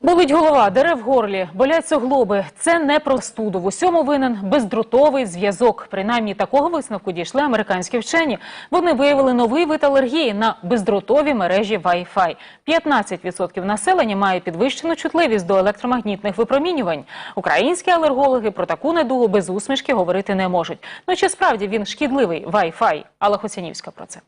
Болить голова, дере в горлі, болять суглоби. Це не простуду. В усьому винен бездротовий зв'язок. Принаймні такого висновку дійшли американські вчені. Вони виявили новий вид алергії на бездротові мережі Wi-Fi. 15% населення має підвищену чутливість до електромагнітних випромінювань. Українські алергологи про таку недугу без усмішки говорити не можуть. Ну чи справді він шкідливий Wi-Fi? Алла про це.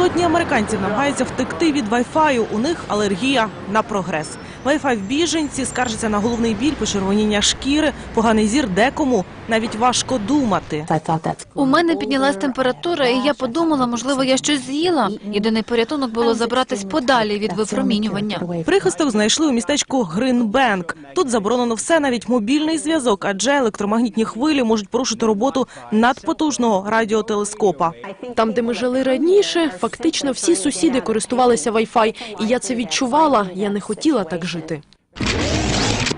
Сотні американців намагаються втекти від Wi-Fi. У них алергія на прогрес. Wi-Fi в біженці скаржиться на головний біль, почервоніння шкіри, поганий зір декому. Навіть важко думати. У мене піднялась температура, і я подумала, можливо, я щось з'їла. Єдиний порятунок було забратись подалі від випромінювання. Прихисток знайшли у містечку Гринбенк. Тут заборонено все, навіть мобільний зв'язок, адже електромагнітні хвилі можуть порушити роботу надпотужного радіотелескопа. Там, де ми жили раніше, фактично всі сусіди користувалися Wi-Fi, і я це відчувала. Я не хотіла так жити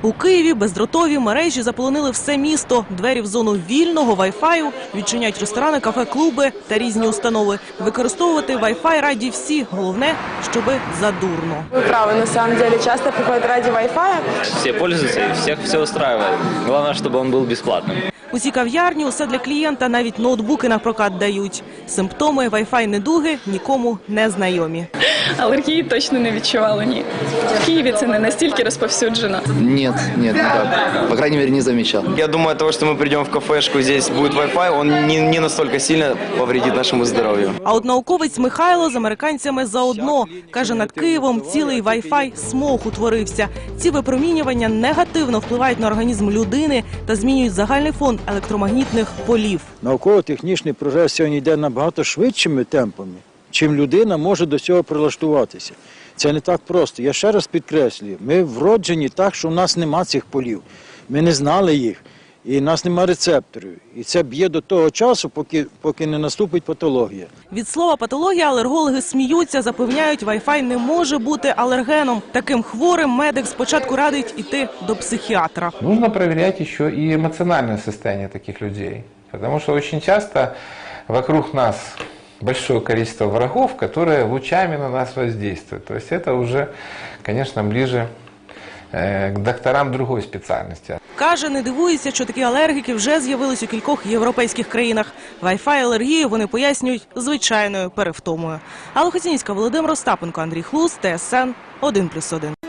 У Києві бездротові мережі заполонили все місто. Двері в зону вільного Wi-Fi відчиняють ресторани, кафе, клуби та різні установи. Використовувати Wi-Fi раді всі. Головне, щоби задурно. Вы правы, на самом деле. Часто приходят ради Wi-Fi. все пользуются и всех все устраивает. Главное, чтобы он был бесплатным. Усі кав'ярні, усе для клієнта, навіть ноутбуки на прокат дають. Симптоми Wi-Fi недуги нікому не знайомі. Алергії точно не відчувала ні. В Києві це не настільки розповсюджено. Нет, нет, никак. По крайней мере, не замечал. Я думаю, того, что мы придем в кафешку, здесь будет Wi-Fi, он не, не настолько сильно повредит нашему здоровью. А от науковець Михайло з американцями заодно каже, над Києвом цілий Wi-Fi смог утворився. Ці випромінювання негативно впливають на організм людини та змінюють загальний фон електромагнітних полів. Науково-технічний прогрес сьогодні йде набагато швидшими темпами, чим людина може до цього прилаштуватися. Це не так просто. Я ще раз підкреслюю, ми вроджені так, що в нас нема цих полів. Ми не знали їх, і в нас нема рецепторів. І це б'є до того часу, поки, поки не наступить патологія. Від слова патологія алергологи сміються, запевняють, Wi-Fi не може бути алергеном. Таким хворим медик спочатку радить іти до психіатра. Нужно проверять еще и эмоциональное состояние таких людей. Потому что очень часто вокруг нас большое количество врагов, которые лучами на нас воздействуют. То есть это уже, конечно, ближе э, к докторам другої спеціальності. Каже, не дивується, що такі алергіки вже з'явились у кількох європейських країнах. Wi-Fi алергію вони пояснюють звичайною перевтомою. Алла Хоцінівська, Володимир Остапенко, Андрій Хлус, ТСН 1+,1.